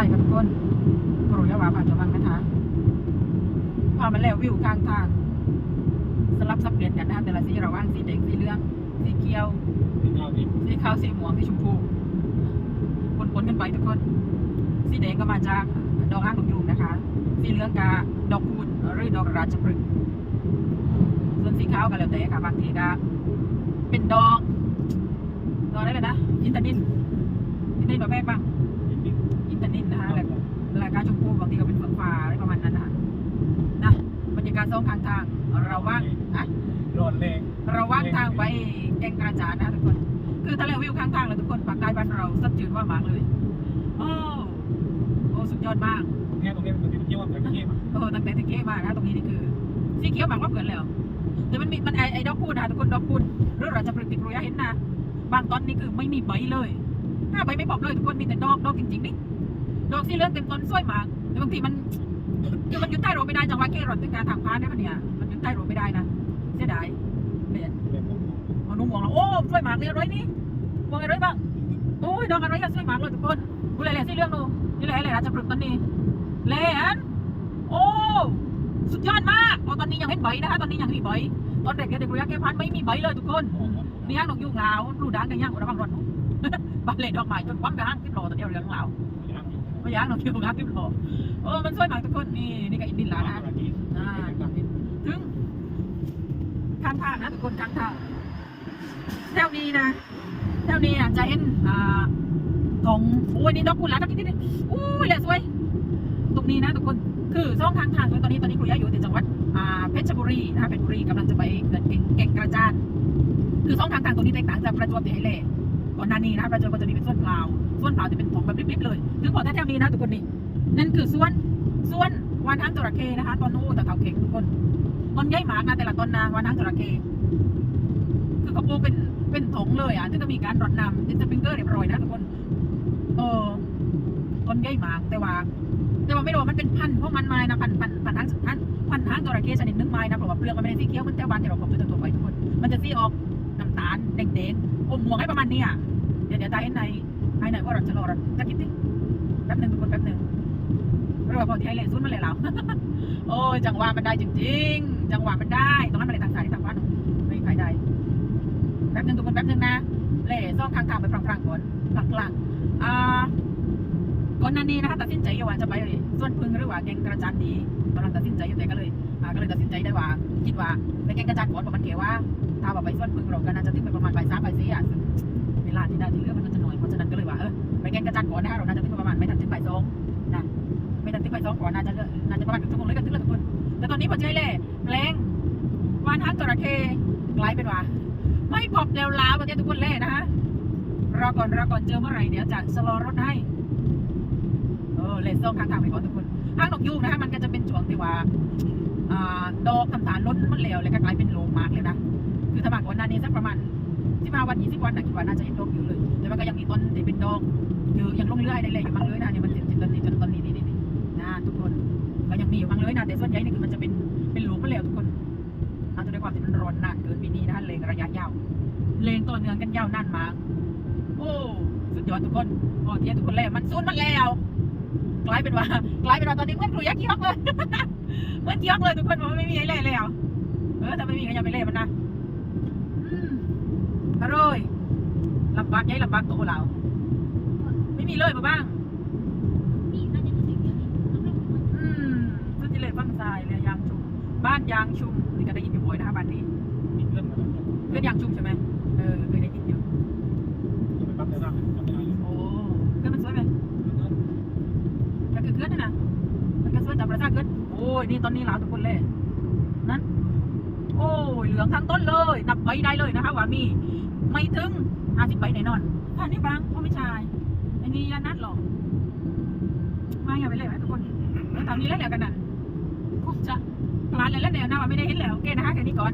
ายกับทุกคนกรุยาวาผ่านจังหวัดนะคะพอมาแล้ววิวข้างทางสลับสับเปลี่ยนกันนะคะแต่ละสีระหว่างสีแดงสีเหลืองสีเขียวที่เก้าสิบสีขาวสีม่วงสีชมพูปนๆกันไปทุกคน สีแดงก็มาจากดอกอ้างดอกยูงนะคะ สีเหลืองกาดอกคูณหรือดอกราชพฤกษ์ส่วนสีขาวก็แล้วแต่ค่ะบางทีก็เป็นดอกดอกอะไรเลยนะอินทนินอินทนินแบบแม่บ้าง นิดอินทนินๆนะคะแล้วรายการชมพูบางทีก็เป็นเฟืองฟ้าอะไรประมาณนั้นนะคะนะบรรยากาศสองข้างทางเราว่างอะร้อนแรงเราว่างทางไปแก่งกระจานนะทุกคน คือทะเลวิวข้างทางเลยทุกคนภาคใต้บ้านเราสัดจืดว่ามากเลยโอ้โอ้สุดยอดมากแค่ตรงนี้มันเป็นเที่ยวแบบเที่ยวเออตั้งแต่ตะเกียมานะตรงนี้นี่คือสีเขียวมากว่าเผื่อนแล้วแต่มันมีมันไอไอดอกคูณนะทุกคนดอกคูณหรือเราจะปลูกติดรุยเห็นนะบางต้นนี่คือไม่มีใบเลยห้าใบไม่ปอบเลยทุกคนมีแต่ดอกดอกจริงๆนี่ ดอกสีเหลืองเต็มต้นสวยมากแต่บางทีมันคือมันอยู่ใต้โรไม่ได้จังหวะแค่รถเป็นการทางพานได้ปะเนี่ยมันอยู่ใต้โรไม่ได้นะเสียดายเด็ดแบบผมเอานุ่มมองแล้วโอ้สวยมากเลยอะไรนี่มองอะไรบ้างโอ้ยดอกอะไรอะสวยมากเลยทุกคนกูเลยแหละสีเหลืองดูนี่แหละแหละจะปลูกต้นนี้แหลนโอ้สุดยอดมากตอนนี้ยังไม่ใบนะคะตอนนี้ยังไม่มีใบตอนเด็กเด็กระยะแก้พันไม่มีใบเลยทุกคนนี่ย่างนกยุงลาวรูด่างกันย่างระวังรถบ้านเล่ดอกไม้จนควั้งกระห้างขึ้นรอตัวเดียวเรื่องลาว ไม่ย่างนกยุงลาวขึ้นรอเออมันสวยมากทุกคนนี่นี่ก็อินดินลานะอ่าถึงข้างทางนะทุกคนข้างทางแถวนี้นะแถวนี้อะจะเห็นอ่าตรงโอ้ยนี่ดอกกุหลาบดอกนี้นี่อุ้ยแหละสวยตรงนี้นะทุกคนคือช่องทางทางตอนนี้ตอนนี้ครูย่าอยู่ในจังหวัดอ่าเพชรบุรีนะคะเพชรบุรีกำลังจะไปเกิดเก่งกระจานคือช่องทางทางตรงนี้แตกต่างจากประจวบเที่ให้เล่ ก่อนหน้านี้นะประจวบก็จะมีเป็นส่วนเปล่าส่วนเปล่าจะเป็นผงแบบริบๆเลยถึงพอแถวๆนี้นะทุกคนนี่นั่นคือส่วนส่วนวานทางจระเข้นะคะตอนนู้นแต่เขาเข่งทุกคนต้นใหญ่มากนะแต่ละต้นนะวานทางจระเข้คือเขาปูเป็นเป็นถงเลยอะซึ่งก็มีการรดน้ำดิสปริงเกอร์เรียบร้อยนะทุกคนเออต้นใหญ่มากแต่ว่าแต่ว่าไม่รู้มันเป็นพันธุ์พวกมันไม้นะพันพันพันธุ์ทางพันธุ์พันธุ์ทางจระเข้ชนิดนึงไม้นะเพราะว่าเปลือกมันไม่ได้สีเขียวมันแถวบ้านที่เราพบตัวตัวไปทุกคน มันจะสีออก ตาลแดงๆอมม่วให้ประมาณนี้อะเดี๋ยวเดี๋ยวตาเห็นในภายในว่าเราจะรอเราจะคิดดิแป๊บหนึ่งทุกคนแป๊บหนึ่งเรือพอที่ให้เลนซุนมันเลยเราโอ้ยจังหวะมันได้จริงๆ จังหวะมันได้ตรงนั้นมันเลยต่างสายต่างบ้านไม่ใครได้แป๊บหนึ่งทุกคนแป๊บหนึ่งนะเล่ซ่องข้างทางไปพลางๆก่อนหลังๆอ่าก่อนหน้านี้นะคะตัดสินใจอยู่ว่าจะไปส่วนพึ่งหรือว่าแกงกระจานดีกำลังตัดสินใจอยู่แต่ก็เลยก็เลยตัดสินใจได้ว่า คิดว่าไปแกงกระจานก่อนเพราะมันเก๋ว่าถ้าว่าไปส่วนพึ่ง ราก็น่าจะถึงไปประมาณบ่ายสามบ่ายสี่อะซึ่งเวลาที่ได้ที่เหลือมันก็จะน้อยเพราะฉะนั้นก็เลยว่าเออไปแกงกระจานก่อนนะคะเราน่าจะถึงประมาณไม่ทันถึงบ่ายสองนะไม่ทันถึงบ่ายสองก่อนน่าจะเหลือน่าจะประมาณถึงชั่วโมงเลยกันถึงแล้วทุกคนแต่ตอนนี้พอใจแหละแรงวานทางจระเข้กลายเป็นว่าไม่พบเดวลาประเทศทุกคนเล่นะคะรอก่อนรอก่อนเจอเมื่อไหร่เดี๋ยวจะสโลรถให้เออเลนส่งทางทางไปก่อนทุกคนทางนกยูงนะคะมันก็จะเป็นช่วงที่ว่าอ่าดอกทำฐานล้นมันเหลวเลยก็กลายเป็นโลมากเลยนะ คือถ้ามากกว่านั้นนี่สักประมาณที่มาวันยี่สิบวันนะคิดว่าน่าจะเห็นดอกอยู่เลย แต่มันก็ยังมีต้นที่เป็นดอกอยู่ยังลงเรื่อยได้เลยอยู่บางเลยนะเนี่ยมันจะต้นนี้จนต้นนี้นี่นี่นะทุกคนก็ยังมีอยู่บางเลยนะแต่ส่วนใหญ่นี่คือมันจะเป็นเป็นหลุมมันเหลวทุกคนอาจจะด้วยความที่มันร้อนนานเกินปีนี้นะเลงระยะยาวเลงต่อเนื่องกันยาวนานมากโอ้สุดยอดทุกคนพอเทียทุกคนแล้วมันซูนมันแล้วกลายเป็นว่ากลายเป็นว่าตอนนี้เหมือนครูยักษ์ยอกเลยเหมือนยอกเลยทุกคนมันไม่มีอะไรเลยแล้วเออแต่ไม่มีก็อย่าไปเล่มันนะอืมอร่อย ลำบากยัยลำบากโตเราไม่มีเลยมาบ้างอืมก็จะเลยฟังทรายเลยยางชุม บ้านยางชุมนี่ก็ได้ยินอยู่บ่อยนะคะบ้านนี้มีเพื่อนมาแล้วเพื่อนยางชุมใช่ไหมเออเคยได้ยินอยู่จะไปปั๊บในร่างทำไม่ได้เลยโอ้เพื่อนมันสวยไหมก็คือเกินนั่นนะมันก็สวยตามประสาเกินโอ้ยนี่ตอนนี้หลาวทุกคนเลยนั้น โอ้ยเหลืองทั้งต้นเลย นับใบได้เลยนะคะว่ามี ไม่ถึง ห้าสิบใบแน่นอนผ่านนี่บางพ่อไม่ใช่อันนี้ยานัดหรอกมาอย่าไปเลยนะทุกคนแล้วตอนนี้เล่นแล้วกันนั่นคุกจะกลานเลยเล่นแล้วนะว่าไม่ได้เห็นแล้วโอเคนะคะแค่นี้ก่อน